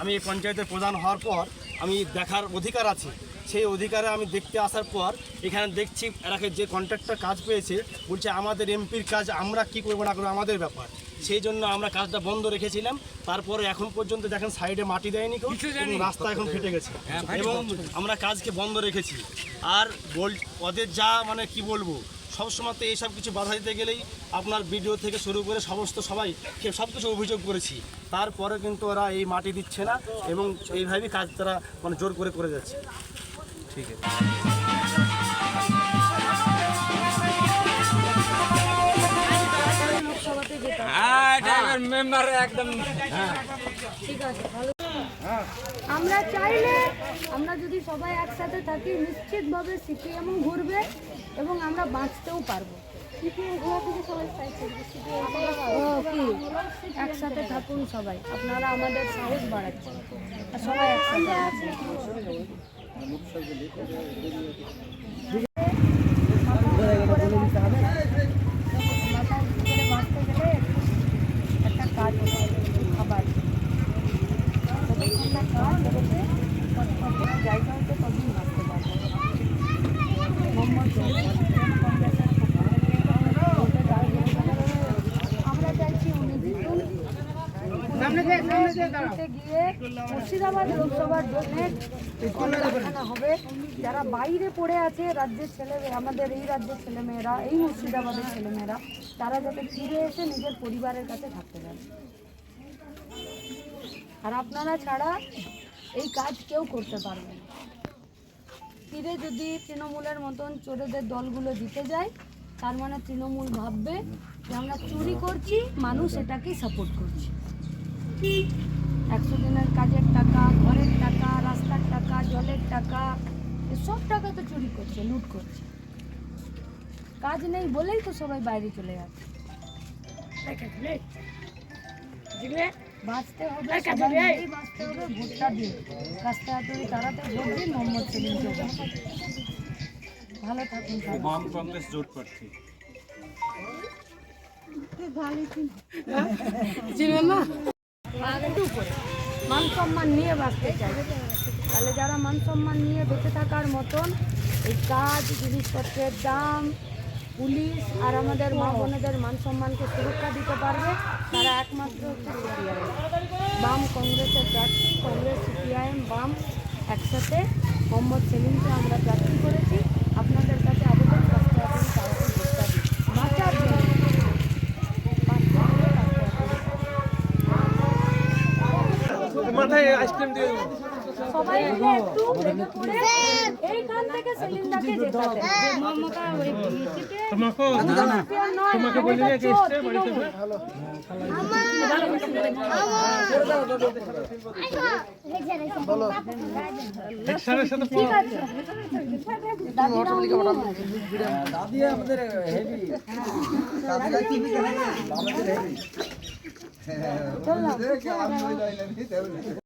আমি এই পঞ্চায়েতের প্রধান হওয়ার পর আমি দেখার অধিকার আছে। সেই অধিকারে আমি দেখতে আসার পর এখানে দেখছি এরাকে যে কন্ট্রাক্টর কাজ পেয়েছে বলছে আমাদের এমপির কাজ আমরা কি করব না করব আমাদের ব্যাপার। সেই জন্য আমরা কাজটা বন্ধ রেখেছিলাম। তারপরে এখন পর্যন্ত দেখেন সাইডে মাটি দেয়নি কেউ রাস্তা এখন ফেটে গেছে। এবং আমরা কাজকে বন্ধ রেখেছি। আর বল ওদের যা মানে কি বলব সবসময় তো এইসব কিছু বাধা দিতে গেলেই আপনার ভিডিও থেকে শুরু করে সমস্ত সবাই সব কিছু অভিযোগ করেছি। তারপরে কিন্তু ওরা এই মাটি দিচ্ছে না এবং এইভাবেই কাজ তারা মানে জোর করে করে যাচ্ছে। ঠিক আছে। হ্যাঁ একদম ঠিক আছে ভালো আমরা চাইলে আমরা যদি সবাই একসাথে থাকি নিশ্চিতভাবে সিপিএমও ঘুরবে। এবং আমরা বাঁচতেও পারব। একসাথে থাকুন সবাই। আপনারা আমাদের সাহস বাড়াচ্ছেন। আর সবাই একসাথে আছেন মাথার ভিতরে বাঁচতে গেলে একটা কাজ হতে হবে, খাবার যতক্ষণ না কাজ হচ্ছে ততক্ষণ জায়গা হতে ততদিন বাঁচতে পারব মোহাম্মদ জলিল, কংগ্রেসের ভোটে দাঁড়িয়ে আমরা চাইছি উনি জিতুন জিতে মুর্শিদাবাদ লোকসভার জন্য কলকারখানা হবে। যারা বাইরে পড়ে আছে, রাজ্যের ছেলে আমাদের এই রাজ্যের ছেলেমেয়েরা এই মুর্শিদাবাদের ছেলেমেয়েরা তারা যাতে ফিরে এসে নিজের পরিবারের কাছে থাকতে পারে। আর আপনারা ছাড়া এই কাজ কেউ করতে পারবে না। ফিরে যদি তৃণমূলের মতন চোরেদের দলগুলো জিতে যায়, তার মানে তৃণমূল ভাববে যে আমরা চুরি করছি, মানুষ এটাকেই সাপোর্ট করছে। একশো দিনের কাজের টাকা ঘরের টাকা রাস্তার টাকা জলের টাকা সব টাকা তো চুরি করছে লুট করছে। কাজ নেই বলেই তো সবাই বাইরে চলে যাচ্ছে। বাঁচতে হবে সবাই মিলেই বাঁচতে হবে ভোটটা দিন রাস্তা হাতুড়ি তাড়াতে ভোট দিন মোহাম্মদ সেলিমকে ভালো থাকুন বাম কংগ্রেস জোট প্রার্থী। একটু উপরে। মান সম্মান নিয়ে বাঁচতে চাই। তাহলে যারা মান সম্মান নিয়ে বেঁচে থাকার মতন, এই কাজ, জিনিসপত্রের দাম, পুলিশ আর আমাদের মা বোনেদের মান সম্মানকে সুরক্ষা দিতে পারবে, তারা একমাত্র হচ্ছে সিপিআইএম। বাম কংগ্রেসের প্রার্থী, কংগ্রেস, সিপিআইএম, বাম একসাথে মোহাম্মদ সেলিমকে আমরা প্রার্থী করেছি আপনাদের কাছে আবেদন রাস্তা আপনি তাড়াতাড়ি ভোটটা দিন বাঁচার জন্য বাঁচতে হলে রাস্তা আপনি মাথায় আইসক্রিম দিয়ে সবাই মিলে একটু ভেঙে পড়ে এইখান থেকে সেলিন্দাকে যেতে তোমাকে তোমাকে বলি যে এসছে বাড়িতে। স্যারের সাথে ঠিক আছে। দাদি আমাদের হেভি طلع